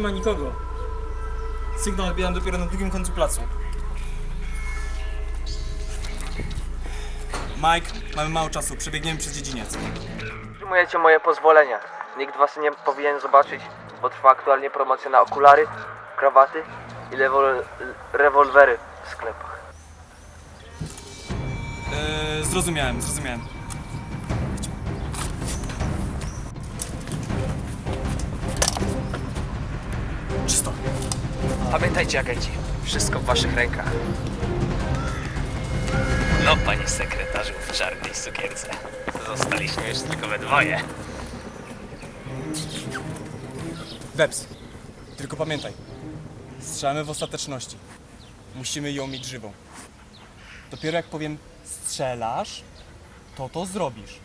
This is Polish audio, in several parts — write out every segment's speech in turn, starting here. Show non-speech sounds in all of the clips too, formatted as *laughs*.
ma nikogo. Sygnał odbieram dopiero na drugim końcu placu. Mike, mamy mało czasu, przebiegniemy przez dziedziniec. Przyjmujecie moje pozwolenia. Nikt was nie powinien zobaczyć, bo trwa aktualnie promocja na okulary, krawaty i lewol- rewolwery w sklepach. Eee, zrozumiałem, zrozumiałem. Pamiętajcie, agenci, wszystko w waszych rękach. No, panie sekretarzu w czarnej cukierce. Zostaliśmy już tylko we dwoje. Webs, tylko pamiętaj. Strzelamy w ostateczności. Musimy ją mieć żywą. Dopiero jak powiem strzelasz, to to zrobisz.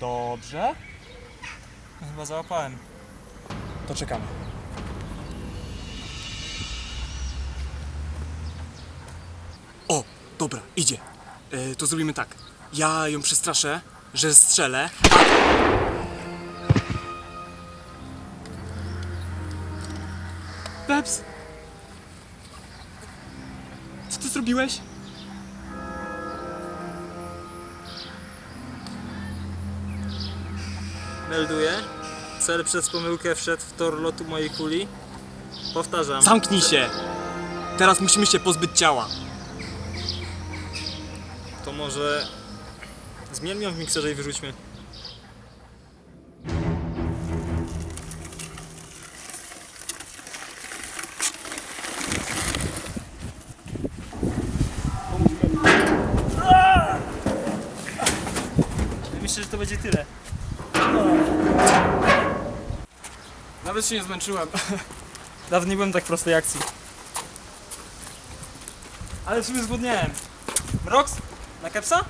Dobrze? Chyba załapałem. To czekamy. O, dobra, idzie. E, to zrobimy tak. Ja ją przestraszę, że strzelę. Peps! Co ty zrobiłeś? Melduję. Cel przez pomyłkę wszedł w tor lotu mojej kuli. Powtarzam. Zamknij się! Teraz musimy się pozbyć ciała. To może... Zmieńmy ją w mikserze i wyrzućmy. Myślę, że to będzie tyle. Nawet się nie zmęczyłem. *laughs* Dawno nie byłem tak prostej akcji. Ale w sumie zgłodniałem. Rox? Na kepsa?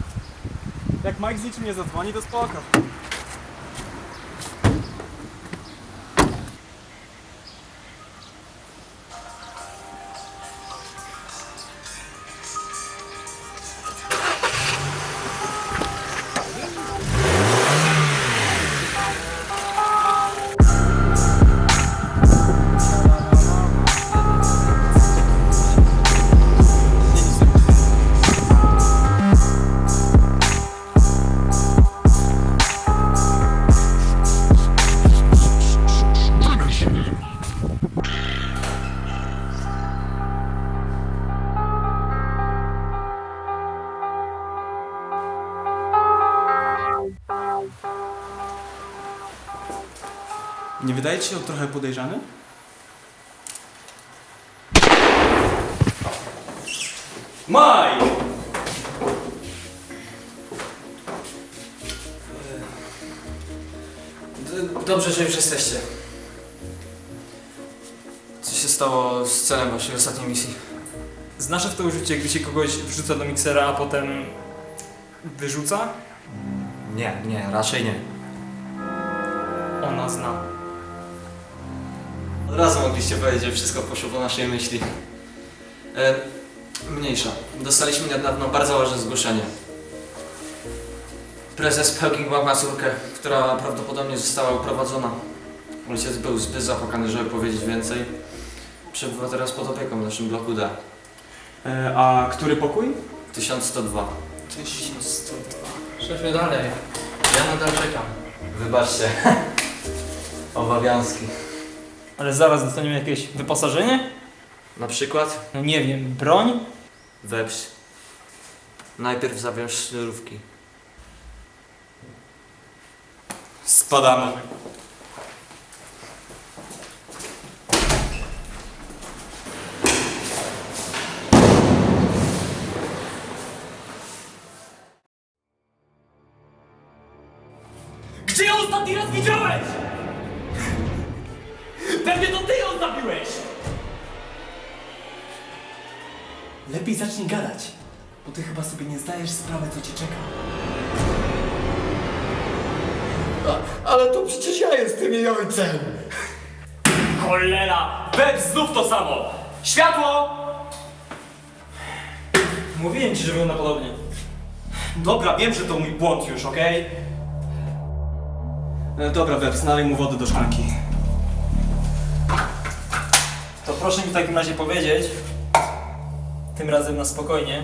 Jak Mike z niczym nie zadzwoni, to spoko. Wydaje ci się trochę podejrzany? Mike! Dobrze, że już jesteście. Co się stało z celem waszej ostatniej misji? Znasz w to użycie, gdy się kogoś wrzuca do miksera, a potem wyrzuca? Nie, nie, raczej nie. Ona zna. Razu mogliście powiedzieć, że wszystko poszło po naszej myśli. E, mniejsza. Dostaliśmy niedawno bardzo ważne zgłoszenie. Prezes Pelking ma córkę, która prawdopodobnie została uprowadzona. Ojciec był zbyt zapłakany, żeby powiedzieć więcej. Przebywa teraz pod opieką w naszym bloku D. E, a który pokój? 1102. 1102. Szefie dalej. Ja nadal czekam. Wybaczcie. *laughs* Obawiązki. Ale zaraz dostaniemy jakieś wyposażenie? Na przykład No nie wiem, broń? webs. Najpierw zawiąż sznurówki. Spadamy. Gdzie ją ostatni raz widziałeś? Pewnie to ty ją zabiłeś! Lepiej zacznij gadać, bo ty chyba sobie nie zdajesz sprawy, co cię czeka. Ale to przecież ja jestem jej ojcem! Cholera! Web znów to samo! Światło! Mówiłem ci, że wygląda podobnie. Dobra, wiem, że to mój błąd już, okej? E, dobra, Webs, nalej mu wody do szklanki. Proszę mi w takim razie powiedzieć, tym razem na spokojnie,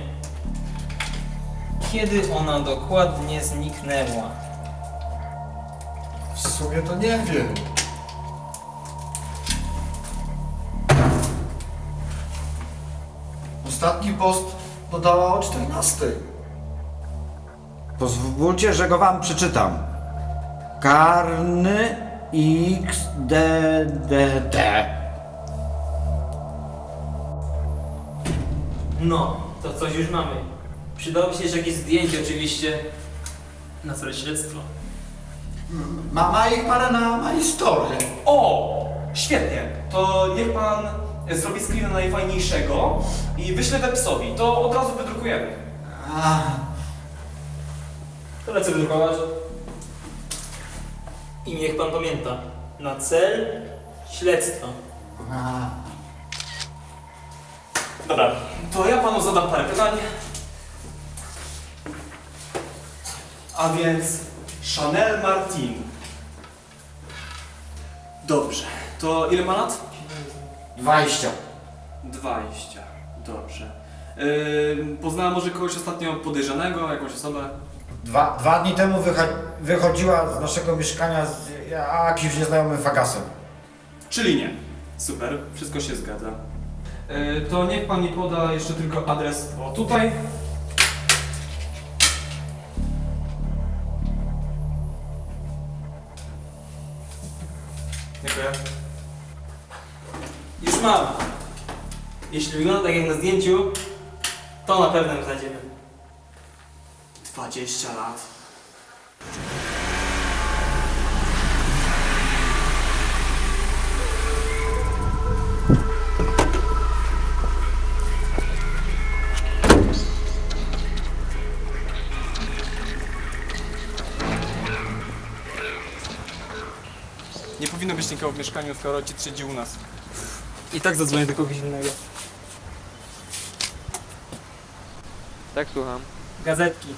kiedy ona dokładnie zniknęła. W sumie to nie wiem. Ostatni post dodała o 14. Pozwólcie, że go wam przeczytam. Karny XDDD. No, to coś już mamy. Przydałoby się jeszcze jakieś zdjęcie oczywiście na całe śledztwo. Ma, ma ich parę na ma historię. O! Świetnie! To niech pan zrobi screena najfajniejszego i wyśle websowi. To od razu wydrukujemy. To lecę wydrukować. I niech pan pamięta, na cel śledztwa. Dobra, to ja panu zadam parę pytań. A więc Chanel Martin. Dobrze. To ile ma lat? 20. 20. Dobrze. Yy, poznała może kogoś ostatnio podejrzanego, jakąś osobę? Dwa, dwa dni temu wycha- wychodziła z naszego mieszkania z jakimś nieznajomym fagasem. Czyli nie. Super, wszystko się zgadza. Yy, to niech pan mi poda jeszcze tylko adres. O, tutaj. Dziękuję. Już mam. Jeśli wygląda tak jak na zdjęciu, to na pewno ją znajdziemy. 20 lat. Nikogo w mieszkaniu, skoro ojciec siedzi u nas. I tak zadzwonię do kogoś innego. Tak, słucham. Gazetki.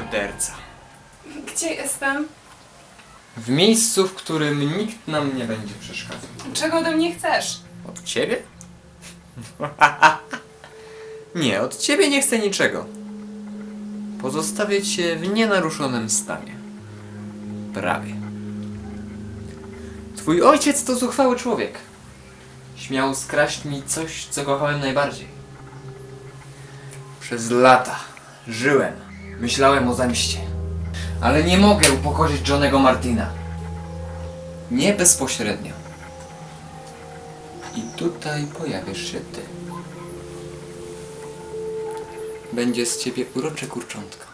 Morderca. Gdzie jestem? W miejscu, w którym nikt nam nie będzie przeszkadzał. Czego ode mnie chcesz? Od ciebie? *laughs* nie, od ciebie nie chcę niczego. Pozostawię cię w nienaruszonym stanie. Prawie. Twój ojciec to zuchwały człowiek. Śmiał skraść mi coś, co kochałem najbardziej. Przez lata żyłem, myślałem o zemście. Ale nie mogę upokorzyć Johnego Martina. Nie bezpośrednio. I tutaj pojawisz się ty. Będzie z ciebie urocze kurczątko.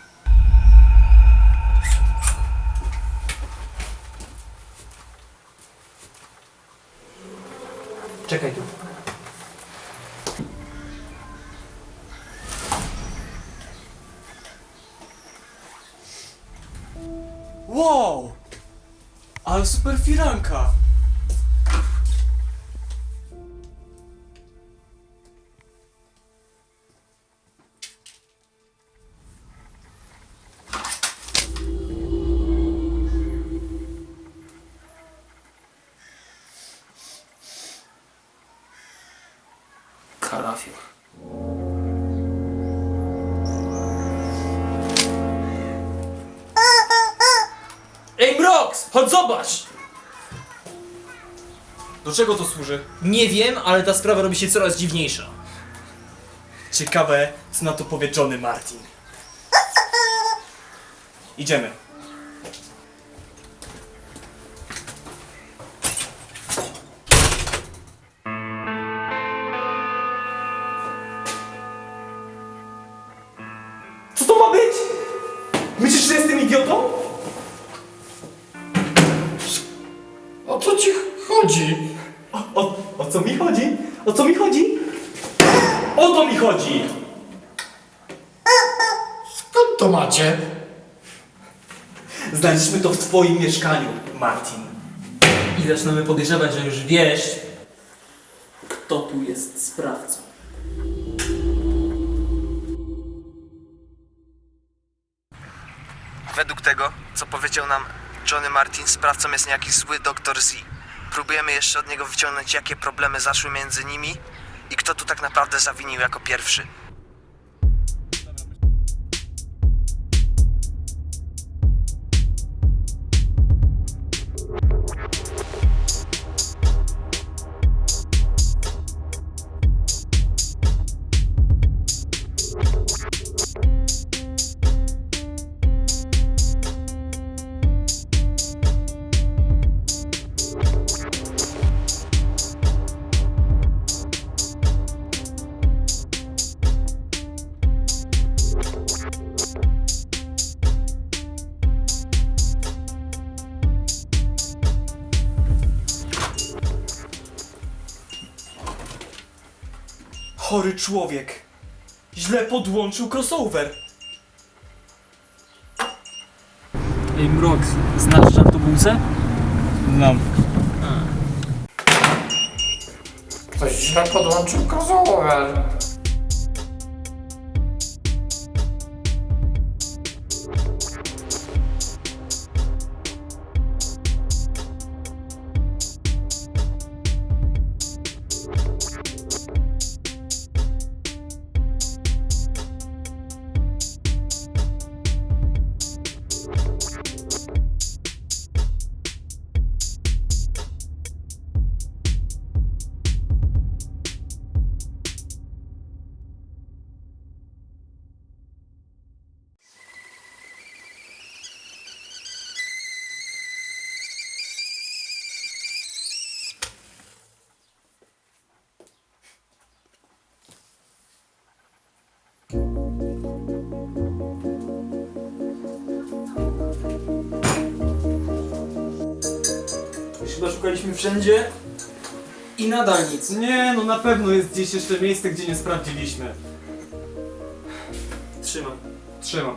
Czekaj tu. Wow! Ale super firanka! Kalafior. Chodź zobacz! Do czego to służy? Nie wiem, ale ta sprawa robi się coraz dziwniejsza. Ciekawe, co na to powie Johnny Martin. *laughs* Idziemy. Znaleźliśmy to w twoim mieszkaniu, Martin. I zaczynamy podejrzewać, że już wiesz, kto tu jest sprawcą. Według tego, co powiedział nam Johnny Martin, sprawcą jest niejaki zły doktor Z. Próbujemy jeszcze od niego wyciągnąć, jakie problemy zaszły między nimi i kto tu tak naprawdę zawinił jako pierwszy. Chory człowiek. Źle podłączył crossover. Ej, Mrok, znasz żartobusę? Znam. Ktoś źle podłączył crossover. Chyba szukaliśmy wszędzie i nadal nic. Nie, no na pewno jest gdzieś jeszcze miejsce, gdzie nie sprawdziliśmy. Trzymam. Trzymam.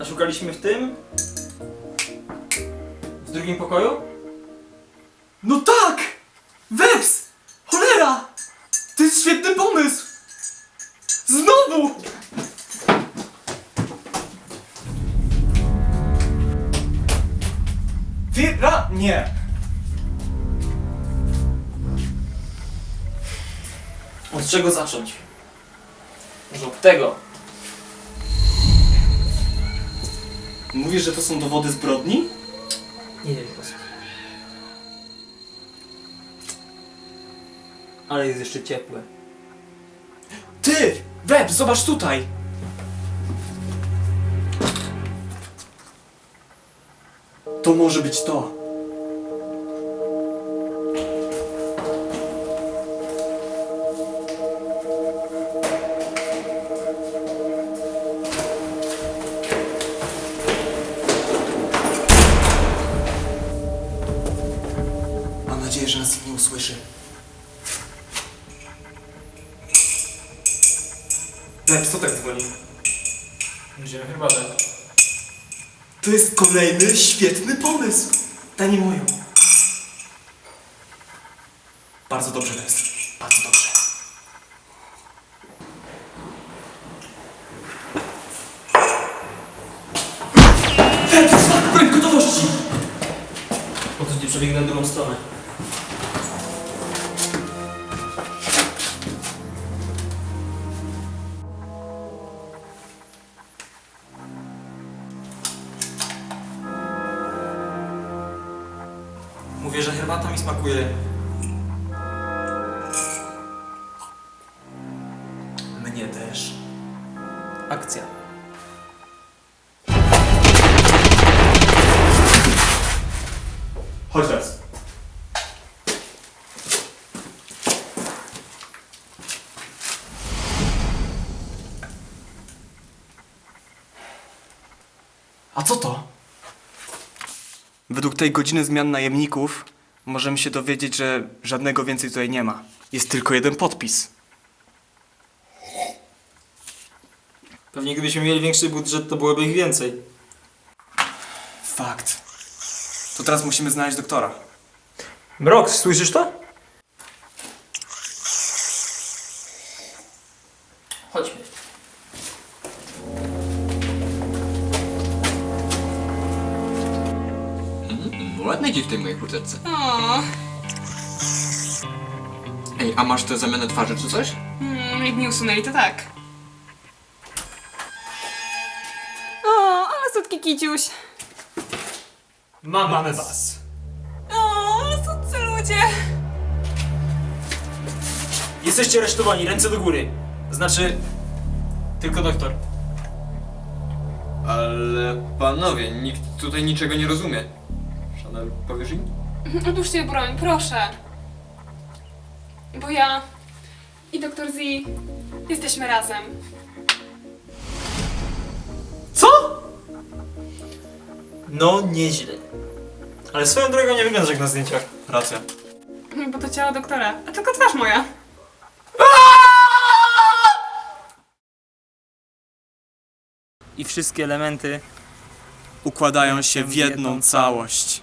A szukaliśmy w tym? W drugim pokoju? No tak! Wira... Nie. Od czego zacząć? Może od tego. Mówisz, że to są dowody zbrodni? Nie wiem po co. Ale jest jeszcze ciepłe. Ty! Web, zobacz tutaj! To może być to. Kolejny świetny pomysł. Daj mi moją. Bardzo dobrze, Wes. Bardzo dobrze. Wes, broń gotowości! Po co nie przebiegnę drugą stronę? Smakuje. Mnie też. Akcja. Chodź raz. A co to? Według tej godziny zmian najemników możemy się dowiedzieć, że żadnego więcej tutaj nie ma. Jest tylko jeden podpis. Pewnie gdybyśmy mieli większy budżet, to byłoby ich więcej. Fakt. To teraz musimy znaleźć doktora. Mrok, słyszysz to? Ci w tej mojej kurteczce. O, Ej, a masz te zamianę twarzy czy coś? mm, jak mi usunęli, to tak. O, ale słodki kiciuś. Mamy, Mamy was. O, ale słodcy ludzie. Jesteście aresztowani, ręce do góry. Znaczy... Tylko doktor. Ale panowie, nikt tutaj niczego nie rozumie. Chanel, powiesz im? Odłóżcie broń, proszę. Bo ja i doktor Z jesteśmy razem. Co? No, nieźle. Ale swoją drogą nie wyglądasz jak na zdjęciach. Racja. Bo to ciało doktora, a tylko twarz moja. I wszystkie elementy Układają się w jedną całość.